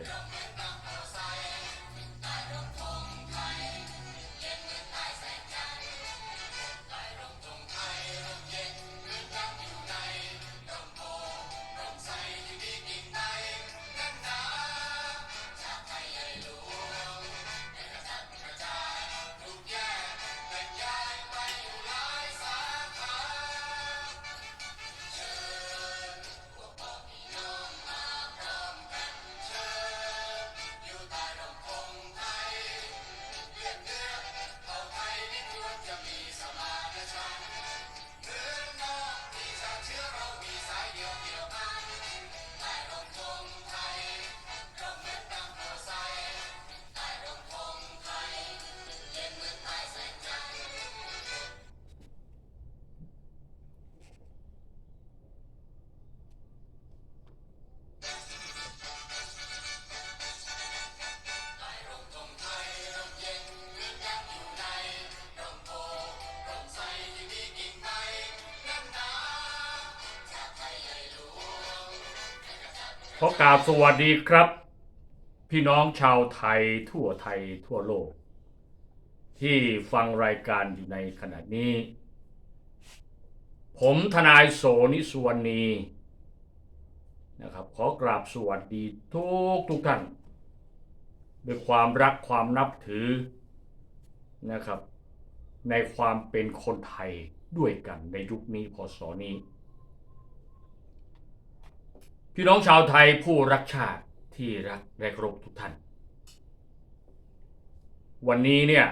Okay. ขอกราบสวัสดีครับ พี่น้องชาวไทยทั่วไทยทั่วโลก ที่ฟังรายการอยู่ในขณะนี้ ผมทนายโสนิสวรรณีนะครับขอกราบสวัสดีทุกทุกท่านด้วยความรักความนับถือนะครับ ในความเป็นคนไทยด้วยกันในยุคนี้พศนี้ พี่น้องชาวไทยผู้รักชาติที่รักและเคารพทุกท่าน วันนี้เนี่ย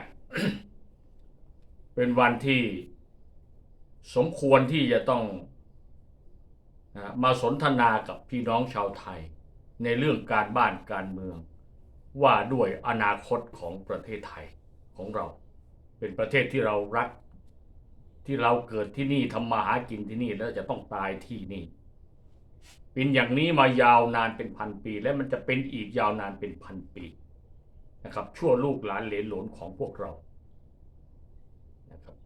เป็นวันที่สมควรที่จะต้องนะมาสนทนากับพี่น้องชาวไทย ในเรื่องการบ้านการเมือง ว่าด้วยอนาคตของประเทศไทยของเรา เป็นประเทศที่เรารัก ที่เราเกิดที่นี่ทำมาหากินที่นี่แล้วจะต้องตายที่นี่ เป็นอย่างนี้มายาวนานเป็นพันปี และมันจะเป็นอีกยาวนานเป็นพันปีนะครับชั่วลูกหลานเหลนหลนของพวกเรานะครับ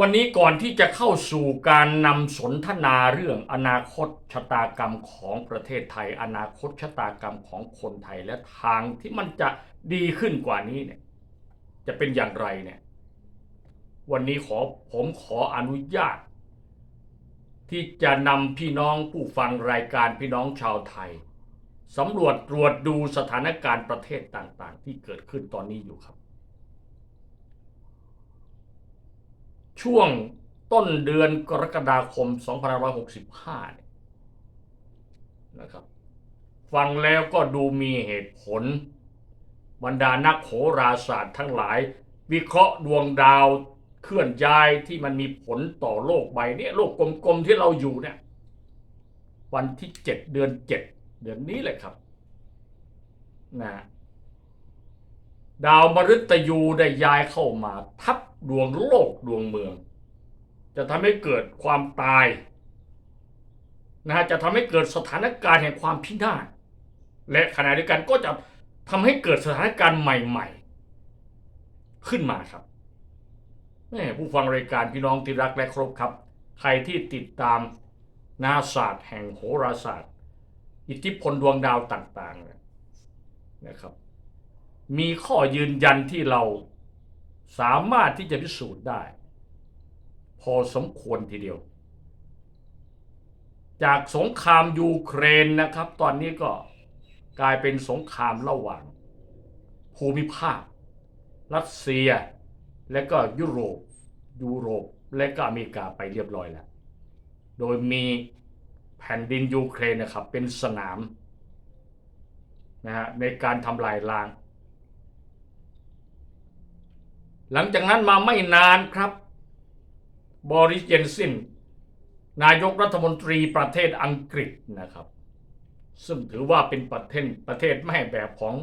วันนี้ก่อนที่จะเข้าสู่การนำสนทนาเรื่องอนาคตชะตากรรมของประเทศไทย อนาคตชะตากรรมของคนไทยและทางที่มันจะดีขึ้นกว่านี้เนี่ยจะเป็นอย่างไรเนี่ยวันนี้ขอผมขออนุญาต ที่จะนำพี่น้องผู้ฟังรายการพี่น้องชาวไทยสำรวจตรวจดูสถานการณ์ประเทศต่างๆ ที่เกิดขึ้นตอนนี้อยู่ครับ ช่วงต้นเดือนกรกฎาคม 2565เนี่ยนะครับ ฟังแล้วก็ดูมีเหตุผล บรรดานักโหราศาสตร์ทั้งหลาย วิเคราะห์ดวงดาว เคลื่อนย้ายที่มันมีผลต่อโลกใบนี้โลกกลมๆที่เราอยู่เนี่ย วันที่เจ็ดเดือนเจ็ดเดือนนี้เลยครับนะดาวมฤตยูได้ย้ายเข้ามาทับดวงโลกดวงเมือง จะทำให้เกิดความตายนะฮะจะทำให้เกิดสถานการณ์แห่งความพินาศและขณะเดียวกันก็จะทำให้เกิดสถานการณ์ใหม่ ๆ ขึ้นมาครับ แม่ผู้ฟังรายการพี่น้องที่รักและครพครับ ใครที่ติดตามนาศาสตร์แห่งโหราศาสตร์ อิทธิพลดวงดาวต่างๆเนี่ยนะครับ มีข้อยืนยันที่เราสามารถที่จะพิสูจน์ได้ พอสมควรทีเดียว จากสงครามยูเครนนะครับ ตอนนี้ก็กลายเป็นสงครามระหว่าง ภูมิภาค รัสเซีย และก็ยุโรปยุโรปและก็อเมริกาไปเรียบร้อยแล้ว โดยมีแผ่นดินยูเครนนะครับเป็นสนามนะฮะในการทำลายล้าง หลังจากนั้นมาไม่นานครับบริสเจนซินนายกรัฐมนตรีประเทศอังกฤษนะครับ ซึ่งถือว่าเป็นประเทศประเทศแม่แบบของ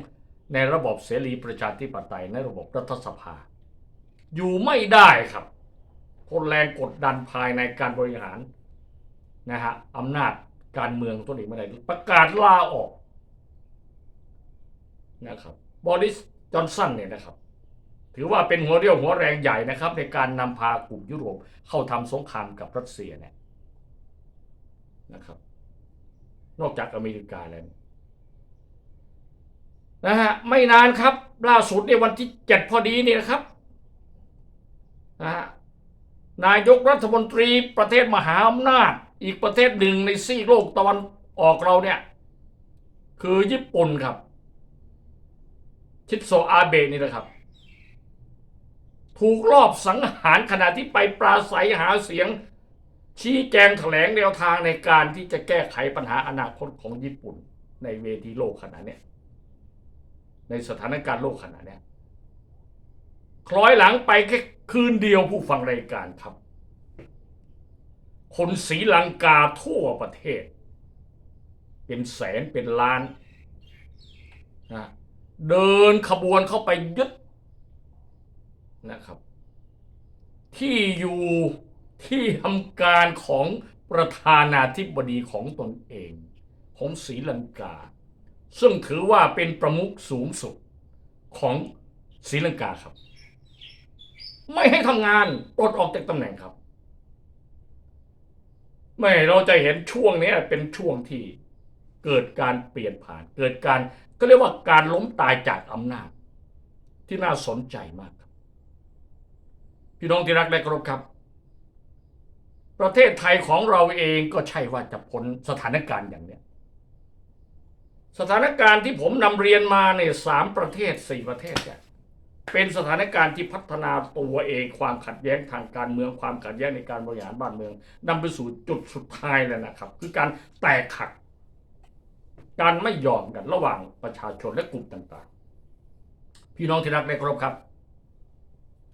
ในระบบเสรีประชาธิปไตยในระบบรัฐสภา อยู่ไม่ได้ครับทนแรงกดดันภายในการบริหารนะฮะอำนาจการเมืองตัวเองไม่ได้ประกาศลาออกนะครับบริสจอนสันเนี่ยนะครับ ถือว่าเป็นหัวเรี่ยวหัวแรงใหญ่นะครับ ในการนำพากลุ่มยุโรปเข้าทำสงครามกับรัสเซียเนี่ยนะครับ นอกจากอเมริกาแล้วนะฮะไม่นานครับ ล่าสุดในวันที่เจ็ดพอดีนี่นะครับ นะฮะนายกรัฐมนตรีประเทศมหาอำนาจ อีกประเทศหนึ่งในซีกโลกตะวันออกเราเนี่ย คือญี่ปุ่นครับ ชิดโซอาเบะนี่นะครับ ถูกลอบสังหารขณะที่ไปปราศัยหาเสียง ชี้แจงแถลงแนวทางในการที่จะแก้ไขปัญหาอนาคตของญี่ปุ่น ในเวทีโลกขณะเนี้ยในสถานการณ์โลกขณะเนี้ย คล้อยหลังไปแค่คืนเดียวผู้ฟังรายการครับ คนศรีลังกาทั่วประเทศ เป็นแสนเป็นล้านนะเดินขบวนเข้าไปยึดนะครับ ที่อยู่ที่ทำการของประธานาธิบดีของตนเอง ของศรีลังกา ซึ่งถือว่าเป็นประมุขสูงสุดของศรีลังกาครับ ไม่ให้ทำงานปลดออกจากตำแหน่งครับ ไม่เราจะเห็นช่วงนี้เป็นช่วงที่เกิดการเปลี่ยนผ่าน เกิดการก็เรียกว่าการล้มตายจากอำนาจ ที่น่าสนใจมากครับ พี่น้องที่รักและเคารพครับ ประเทศไทยของเราเองก็ใช่ว่าจะพ้นสถานการณ์อย่างเนี้ยสถานการณ์ที่ผมนำเรียนมาในยสามประเทศสี่ประเทศเนี่ย เป็นสถานการณ์ที่พัฒนาตัวเองความขัดแย้งทางการเมืองความขัดแย้งในการบริหารบ้านเมืองนำไปสู่จุดสุดท้ายแล้วนะครับ คือการแตกหักการไม่ยอมกันระหว่างประชาชนและกลุ่มต่างๆ พี่น้องที่รักและเครพครับ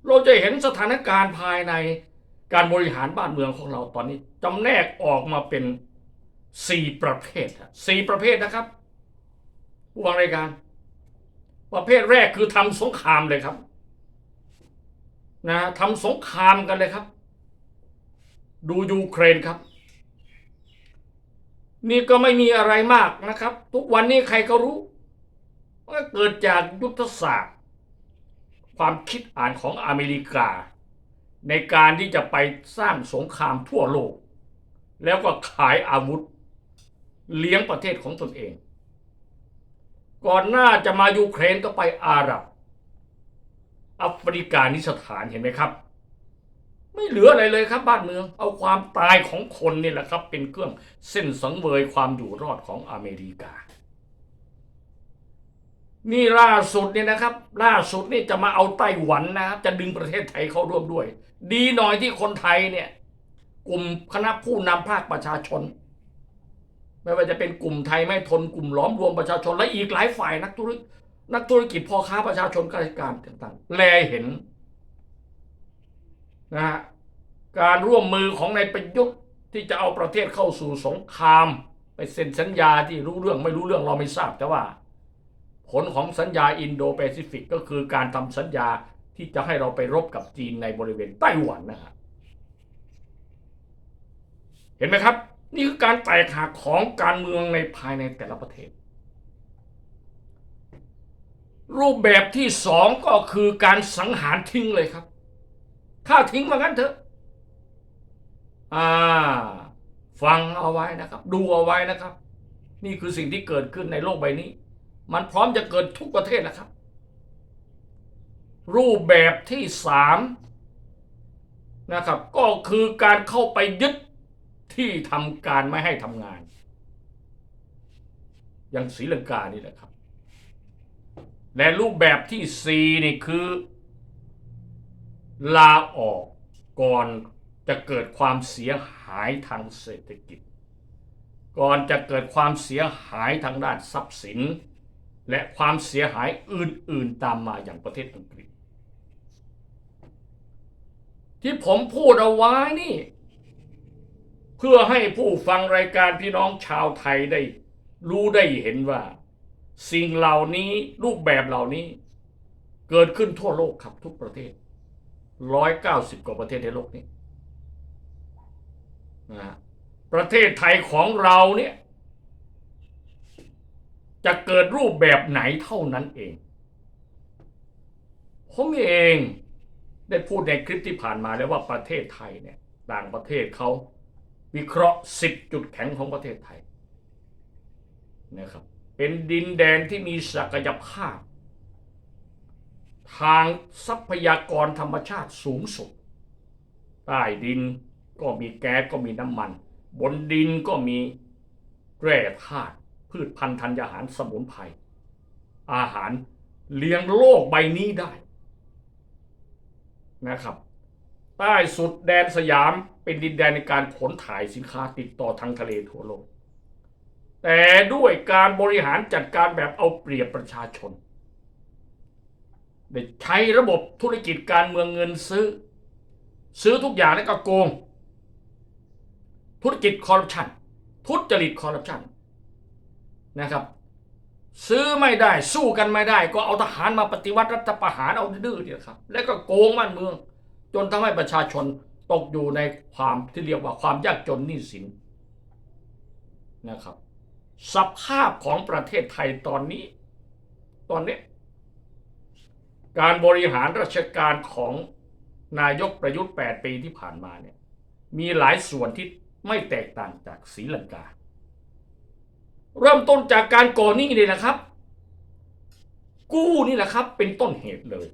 เราจะเห็นสถานการณ์ภายในการบริหารบ้านเมืองของเราตอนนี้จำแนกออกมาเป็นสี่ประเภทสี่ประเภทนะครับผู้ฟังรายการ ประเภทแรกคือทำสงครามเลยครับ นะทำสงครามกันเลยครับ ดูยูเครนครับ นี่ก็ไม่มีอะไรมากนะครับ ทุกวันนี้ใครก็รู้ว่าเกิดจากยุทธศาสตร์ ความคิดอ่านของอเมริกา ในการที่จะไปสร้างสงครามทั่วโลก แล้วก็ขายอาวุธ เลี้ยงประเทศของตนเอง ก่อนหน้าจะมายูเครนก็ไปอาหรับอัฟริกานิสถานเห็นไหมครับ ไม่เหลืออะไรเลยครับ บ้านเมือง เอาความตายของคนนี่แหละครับ เป็นเครื่องเส้นสังเวยความอยู่รอดของอเมริกา นี่ล่าสุดเนี่ยนะครับ ล่าสุดนี่จะมาเอาไต้หวันนะครับ จะดึงประเทศไทยเข้าร่วมด้วย ดีหน่อยที่คนไทยเนี่ย กลุ่มคณะผู้นำภาคประชาชน ไม่ว่าจะเป็นกลุ่มไทยไม่ทนกลุ่มล้อมรวมประชาชนและอีกหลายฝ่ายนักธุรกิจนักธุรกิจพ่อค้าประชาชนข้าราชการต่างๆ แลเห็นนะฮะการร่วมมือของนายประยุทธ์ที่จะเอาประเทศเข้าสู่สงคราม ไปเซ็นสัญญาที่รู้เรื่องไม่รู้เรื่องเราไม่ทราบแต่ว่า ผลของสัญญาอินโดแปซิฟิกก็คือการทำสัญญาที่จะให้เราไปรบกับจีนในบริเวณไต้หวันนะฮะเห็นไหมครับ นี่คือการแตกหักของการเมืองในภายในแต่ละประเทศ รูปแบบที่สองก็คือการสังหารทิ้งเลยครับฆ่าทิ้งมางั้นเถอะอ่าฟังเอาไว้นะครับ ดูเอาไว้นะครับ นี่คือสิ่งที่เกิดขึ้นในโลกใบนี้ มันพร้อมจะเกิดทุกประเทศนะครับ รูปแบบที่สามนะครับ ก็คือการเข้าไปยึด ที่ทำการไม่ให้ทำงาน อย่างศรีลังกานี่แหละครับ และรูปแบบที่สี่นี่คือ ลาออกก่อนจะเกิดความเสียหายทางเศรษฐกิจ ก่อนจะเกิดความเสียหายทางด้านทรัพย์สิน และความเสียหายอื่น ๆ ตามมาอย่างประเทศอังกฤษ ที่ผมพูดเอาไว้นี่ เพื่อให้ผู้ฟังรายการพี่น้องชาวไทยได้ รู้ได้เห็นว่า สิ่งเหล่านี้รูปแบบเหล่านี้ เกิดขึ้นทั่วโลกครับทุกประเทศร้อยเก้าสิบกว่าประเทศในโลกนี้นะฮะประเทศไทยของเราเนี่ย จะเกิดรูปแบบไหนเท่านั้นเอง ผมเองได้พูดในคลิปที่ผ่านมาแล้วว่าประเทศไทยเนี่ย ต่างประเทศเขา วิเคราะห์สิบจุดแข็งของประเทศไทยนะครับเป็นดินแดนที่มีศักยภาพ ทางทรัพยากรธรรมชาติสูงสุด ใต้ดินก็มีแก๊สก็มีน้ำมัน บนดินก็มีแร่ธาตุพืชพันธุ์ธัญญาหารสมุนไพรอาหารเลี้ยงโลกใบนี้ได้นะครับ ใต้สุดแดนสยามเป็นดินแดนในการขนถ่ายสินค้าติดต่อทางทะเลทั่วโลก แต่ด้วยการบริหารจัดการแบบเอาเปรียบประชาชนได้ใช้ระบบธุรกิจการเมืองเงินซื้อ ซื้อทุกอย่างแล้วก็โกง ธุรกิจคอร์รัปชันทุจริตคอร์รัปชันนะครับ ซื้อไม่ได้สู้กันไม่ได้ ก็เอาทหารมาปฏิวัติรัฐประหารเอาดื้อเนี่ยครับ แล้วก็โกงบ้านเมือง จนทำให้ประชาชนตกอยู่ในความที่เรียกว่าความยากจนหนี้สินนะครับ สภาพของประเทศไทยตอนนี้ ตอนนี้ การบริหารราชการของนายกประยุทธ์ 8 ปีที่ผ่านมาเนี่ยมีหลายส่วนที่ไม่แตกต่างจากศรีลังกา เริ่มต้นจากการก่อหนี้นี่แหละครับ กู้นี่แหละครับ เป็นต้นเหตุเลย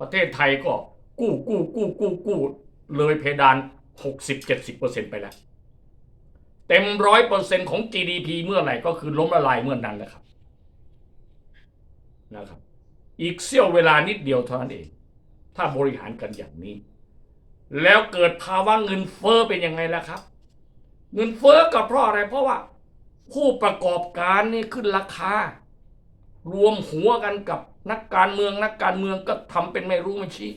ประเทศไทยก็ กู้กู้กู้กู้กู้เลยเพดาน 60-70%ไปแล้ว เต็มร้อยเปอร์เซ็นของ GDP เมื่อไหร่ก็คือล้มละลายเมื่อนนั้นแหละครับนะครับ อีกเสี้ยวเวลานิดเดียวเท่านั้นเอง ถ้าบริหารกันอย่างนี้ แล้วเกิดภาวะเงินเฟ้อเป็นยังไงล่ะครับ เงินเฟ้อก็เพราะอะไร เพราะว่า ผู้ประกอบการนี่ขึ้นราคา รวมหัวกันกับนักการเมืองนักการเมืองก็ทำเป็นไม่รู้ไม่ชี้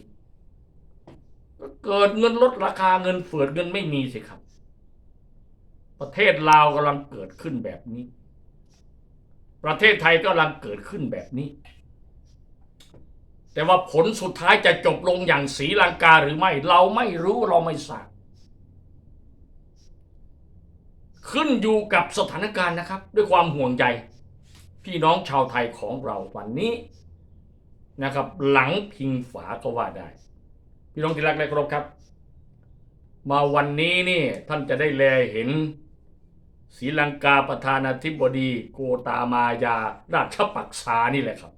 เกิดเงินลดราคาเงินเฟือดเงินไม่มีสิครับ ประเทศลาวกำลังเกิดขึ้นแบบนี้ ประเทศไทยก็กำลังเกิดขึ้นแบบนี้ แต่ว่าผลสุดท้ายจะจบลงอย่างศรีลังกาหรือไม่ เราไม่รู้เราไม่ทราบขึ้นอยู่กับสถานการณ์นะครับ ด้วยความห่วงใยพี่น้องชาวไทยของเราวันนี้นะครับ หลังพิงฝาก็ว่าได้ พี่น้องที่รักและเคารพครับ มาวันนี้นี่ท่านจะได้แลเห็นศรีลังกาประธานาธิบดีโกตามายาราชปักษานี่แหละครับ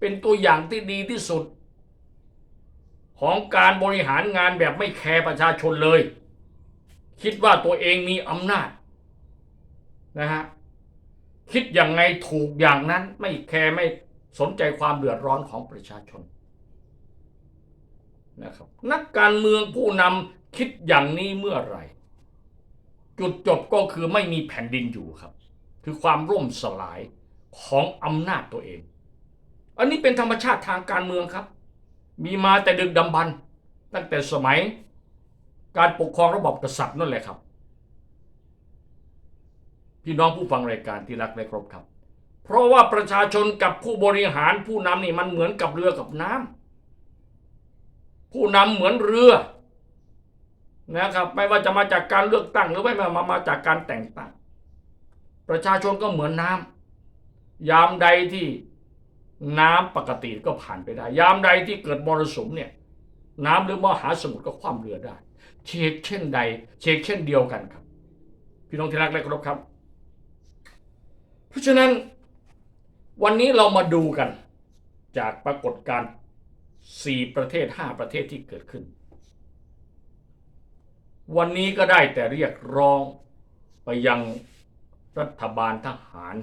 เป็นตัวอย่างที่ดีที่สุด ของการบริหารงานแบบไม่แคร์ประชาชนเลย คิดว่าตัวเองมีอำนาจนะฮะคิดอย่างไงถูกอย่างนั้นไม่แคร์ไม่สนใจความเดือดร้อนของประชาชน นะครับนักการเมืองผู้นำคิดอย่างนี้เมื่อไหร่ จุดจบก็คือไม่มีแผ่นดินอยู่ครับ คือความร่มสลายของอำนาจตัวเอง อันนี้เป็นธรรมชาติทางการเมืองครับ มีมาแต่ดึกดำบรรพ์ตั้งแต่สมัยการปกครองระบอบกษัตริย์นั่นแหละครับ พี่น้องผู้ฟังรายการที่รักและครพครับ เพราะว่าประชาชนกับผู้บริหารผู้นำนี่มันเหมือนกับเรือกับน้ำ ผู้นำเหมือนเรือนะครับ ไม่ว่าจะมาจากการเลือกตั้งหรือไม่มามาจากการแต่งตั้ง ประชาชนก็เหมือนน้ำยามใดที่น้ำปกติก็ผ่านไปได้ ยามใดที่เกิดมรสุมเนี่ยน้ำหรือมหาสมุทรก็คว่ำเรือได้เชกเช่นใดเชกเช่นเดียวกันครับ พี่น้องที่รักและเคารพครับ เพราะฉะนั้นวันนี้เรามาดูกันจากปรากฏการณ์ สี่ประเทศห้าประเทศที่เกิดขึ้น วันนี้ก็ได้แต่เรียกร้องไปยังรัฐบาลทหาร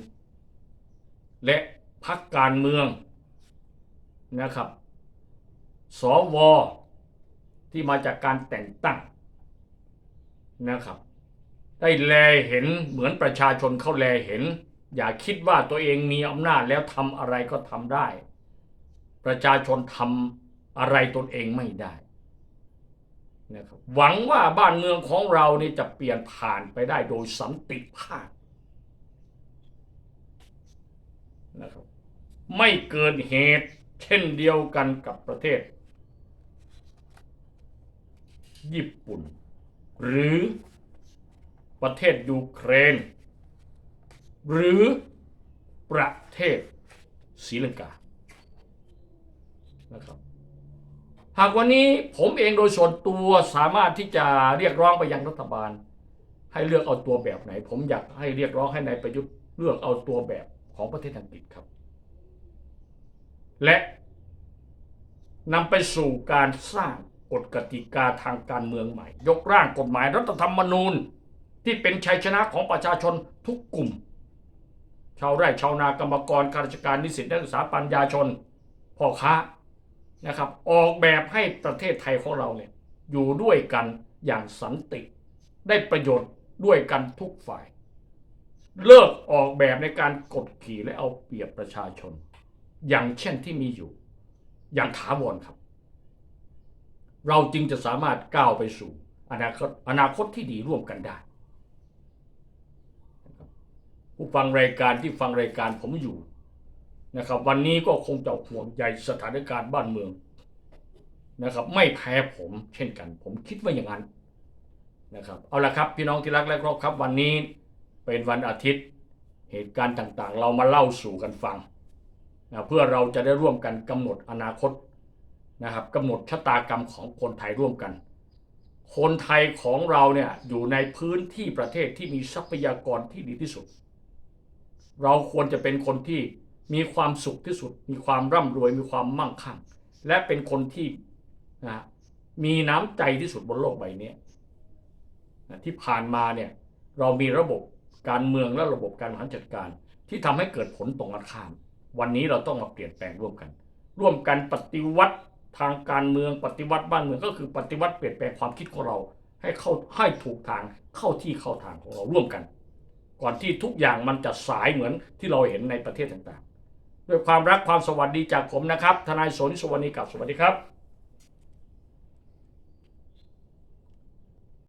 และพรรคการเมืองนะครับ สว ที่มาจากการแต่งตั้งนะครับ ได้แลเห็นเหมือนประชาชนเขาแลเห็น อย่าคิดว่าตัวเองมีอำนาจแล้วทำอะไรก็ทำได้ ประชาชนทำอะไรตนเองไม่ได้นะครับหวังว่าบ้านเมืองของเรานี่จะเปลี่ยนผ่านไปได้โดยสันติภาพนะครับไม่เกิดเหตุเช่นเดียวกันกับประเทศ ญี่ปุ่น หรือประเทศยูเครน หรือประเทศศรีลังกา นะครับหากวันนี้ผมเองโดยส่วนตัวสามารถที่จะเรียกร้องไปยังรัฐบาล ให้เลือกเอาตัวแบบไหน ผมอยากให้เรียกร้องให้นายประยุทธ์เลือกเอาตัวแบบของประเทศอังกฤษครับ และนำไปสู่การสร้างกฎกติกาทางการเมืองใหม่ ยกร่างกฎหมายรัฐธรรมนูญ ที่เป็นชัยชนะของประชาชนทุกกลุ่ม ชาวไร่ชาวนากรรมกรข้าราชการนิสิตนักศึกษาปัญญาชนพ่อค้า นะครับ ออกแบบให้ประเทศไทยของเราเนี่ยอยู่ด้วยกันอย่างสันติ ได้ประโยชน์ด้วยกันทุกฝ่าย เลิกออกแบบในการกดขี่และเอาเปรียบประชาชน อย่างเช่นที่มีอยู่ อย่างถาวรครับ เราจึงจะสามารถก้าวไปสู่อนาคตอนาคตที่ดีร่วมกันได้ผู้ฟังรายการที่ฟังรายการผมอยู่ นะครับ วันนี้ก็คงจะห่วงใยสถานการณ์บ้านเมืองนะครับ ไม่แพ้ผมเช่นกัน ผมคิดว่าอย่างนั้นนะครับ เอาละครับพี่น้องที่รักและคารพครับ วันนี้เป็นวันอาทิตย์ เหตุการณ์ต่างๆ เรามาเล่าสู่กันฟังนะเพื่อเราจะได้ร่วมกันกำหนดอนาคตนะครับกำหนดชะตากรรมของคนไทยร่วมกัน คนไทยของเราเนี่ยอยู่ในพื้นที่ประเทศที่มีทรัพยากรที่ดีที่สุด เราควรจะเป็นคนที่ มีความสุขที่สุด มีความร่ำรวย มีความมั่งคั่ง และเป็นคนที่นะมีน้ำใจที่สุดบนโลกใบนี้นะที่ผ่านมาเนี่ยเรามีระบบการเมืองและระบบการบริหารจัดการ ที่ทำให้เกิดผลตรงกันข้าม วันนี้เราต้องมาเปลี่ยนแปลงร่วมกัน ร่วมกันปฏิวัติทางการเมืองปฏิวัติบ้านเมืองก็คือปฏิวัติเปลี่ยนแปลงความคิดของเรา ให้เข้าให้ถูกทางเข้าที่เข้าทางของเราร่วมกัน ก่อนที่ทุกอย่างมันจะสายเหมือนที่เราเห็นในประเทศต่างๆ ด้วยความรักความสวัสดีจากผมนะครับ ทนายสนสวัสดีกับสวัสดีครับ